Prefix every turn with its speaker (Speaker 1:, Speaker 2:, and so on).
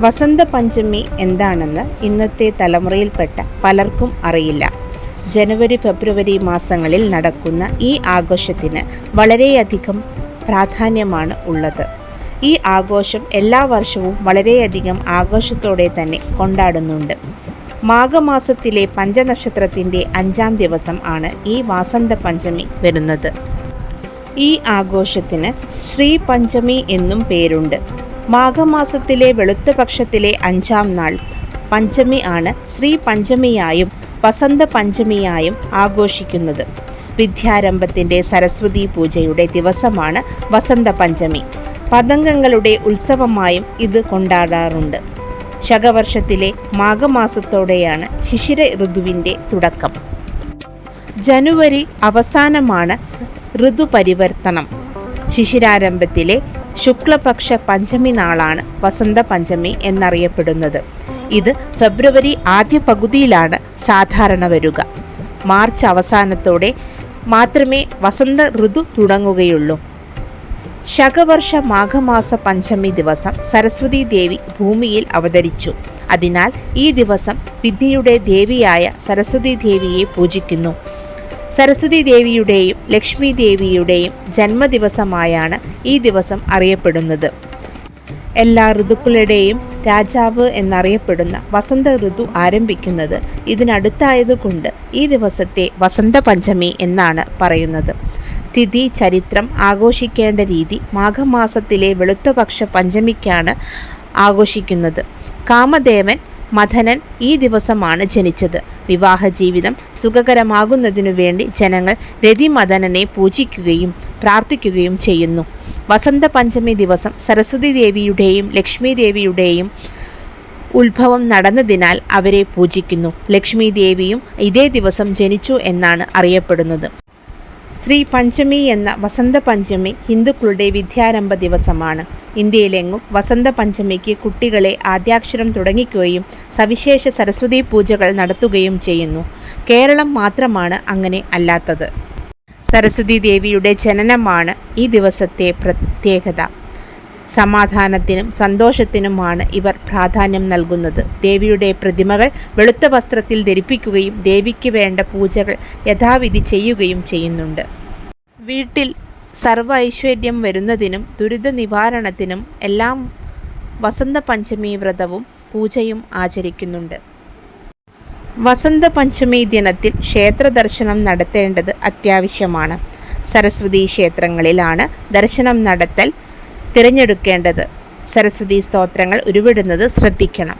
Speaker 1: വസന്ത പഞ്ചമി എന്താണെന്ന് ഇന്നത്തെ തലമുറയിൽപ്പെട്ട പലർക്കും അറിയില്ല. ജനുവരി ഫെബ്രുവരി മാസങ്ങളിൽ നടക്കുന്ന ഈ ആഘോഷത്തിന് വളരെയധികം പ്രാധാന്യമാണ് ഉള്ളത്. ഈ ആഘോഷം എല്ലാ വർഷവും വളരെയധികം ആഘോഷത്തോടെ തന്നെ കൊണ്ടാടുന്നുണ്ട്. മാഘമാസത്തിലെ പഞ്ചനക്ഷത്രത്തിന്റെ അഞ്ചാം ദിവസം ആണ് ഈ വാസന്ത പഞ്ചമി വരുന്നത്. ഈ ആഘോഷത്തിന് ശ്രീ പഞ്ചമി എന്നും പേരുണ്ട്. മാഘമാസത്തിലെ വെളുത്ത പക്ഷത്തിലെ അഞ്ചാം നാൾ. പഞ്ചമി ആണ് ശ്രീ പഞ്ചമിയായും വസന്ത പഞ്ചമിയായും ആഘോഷിക്കുന്നത്. വിദ്യാരംഭത്തിന്റെ സരസ്വതി പൂജയുടെ ദിവസമാണ് വസന്ത പഞ്ചമി. പതംഗങ്ങളുടെ ഉത്സവമായും ഇത് കൊണ്ടാടാറുണ്ട്. ശകവർഷത്തിലെ മാഘമാസത്തോടെയാണ് ശിശിര ഋതുവിന്റെ തുടക്കം. ജനുവരി അവസാനമാണ് ഋതുപരിവർത്തനം. ശിശിരാരംഭത്തിലെ ശുക്ലപക്ഷ പഞ്ചമി നാളാണ് വസന്ത പഞ്ചമി എന്നറിയപ്പെടുന്നത്. ഇത് ഫെബ്രുവരി ആദ്യ പകുതിയിലാണ് സാധാരണ വരിക. മാർച്ച് അവസാനത്തോടെ മാത്രമേ വസന്ത ഋതു തുടങ്ങുകയുള്ളൂ. ശകവർഷ മാഘമാസ പഞ്ചമി ദിവസം സരസ്വതി ദേവി ഭൂമിയിൽ അവതരിച്ചു. അതിനാൽ ഈ ദിവസം വിദ്യയുടെ ദേവിയായ സരസ്വതി ദേവിയെ പൂജിക്കുന്നു. സരസ്വതി ദേവിയുടെയും ലക്ഷ്മി ദേവിയുടെയും ജന്മദിവസമായാണ് ഈ ദിവസം അറിയപ്പെടുന്നത്. എല്ലാ ഋതുക്കളുടെയും രാജാവ് എന്നറിയപ്പെടുന്ന വസന്ത ഋതു ആരംഭിക്കുന്നത് ഇതിനടുത്തായതുകൊണ്ട് ഈ ദിവസത്തെ വസന്ത പഞ്ചമി എന്നാണ് പറയുന്നത്. തിഥി ചരിത്രം ആഘോഷിക്കേണ്ട രീതി മാഘമാസത്തിലെ വെളുത്തപക്ഷ പഞ്ചമിക്കാണ് ആഘോഷിക്കുന്നത്. കാമദേവൻ മഥനൻ ഈ ദിവസമാണ് ജനിച്ചത്. വിവാഹ ജീവിതം സുഖകരമാകുന്നതിനു വേണ്ടി ജനങ്ങൾ രതിമദനനെ പൂജിക്കുകയും പ്രാർത്ഥിക്കുകയും ചെയ്യുന്നു. വസന്ത പഞ്ചമി ദിവസം സരസ്വതി ദേവിയുടെയും ലക്ഷ്മി ദേവിയുടെയും ഉത്ഭവം നടന്നതിനാൽ അവരെ പൂജിക്കുന്നു. ലക്ഷ്മി ദേവിയും ഇതേ ദിവസം ജനിച്ചു എന്നാണ് അറിയപ്പെടുന്നത്. ശ്രീ പഞ്ചമി എന്ന വസന്ത പഞ്ചമി ഹിന്ദുക്കളുടെ വിദ്യാരംഭ ദിവസമാണ്. ഇന്ത്യയിലെങ്ങും വസന്ത പഞ്ചമിക്ക് കുട്ടികളെ ആദ്യാക്ഷരം തുടങ്ങിക്കുകയും സവിശേഷ സരസ്വതി പൂജകൾ നടത്തുകയും ചെയ്യുന്നു. കേരളം മാത്രമാണ് അങ്ങനെ അല്ലാത്തത്. സരസ്വതി ദേവിയുടെ ജനനമാണ് ഈ ദിവസത്തെ പ്രത്യേകത. സമാധാനത്തിനും സന്തോഷത്തിനുമാണ് ഇവർ പ്രാധാന്യം നൽകുന്നത്. ദേവിയുടെ പ്രതിമകൾ വെളുത്ത വസ്ത്രത്തിൽ ധരിപ്പിക്കുകയും ദേവിക്ക് വേണ്ട പൂജകൾ യഥാവിധി ചെയ്യുകയും ചെയ്യുന്നുണ്ട്. വീട്ടിൽ സർവ ഐശ്വര്യം വരുന്നതിനും ദുരിത നിവാരണത്തിനും എല്ലാം വസന്ത പഞ്ചമി വ്രതവും പൂജയും ആചരിക്കുന്നുണ്ട്. വസന്ത പഞ്ചമി ദിനത്തിൽ ക്ഷേത്ര ദർശനം നടത്തേണ്ടത് അത്യാവശ്യമാണ്. സരസ്വതി ക്ഷേത്രങ്ങളിലാണ് ദർശനം നടത്തൽ തിരഞ്ഞെടുക്കേണ്ടത്. സരസ്വതി സ്തോത്രങ്ങൾ ഉരുവിടുന്നത് ശ്രദ്ധിക്കണം.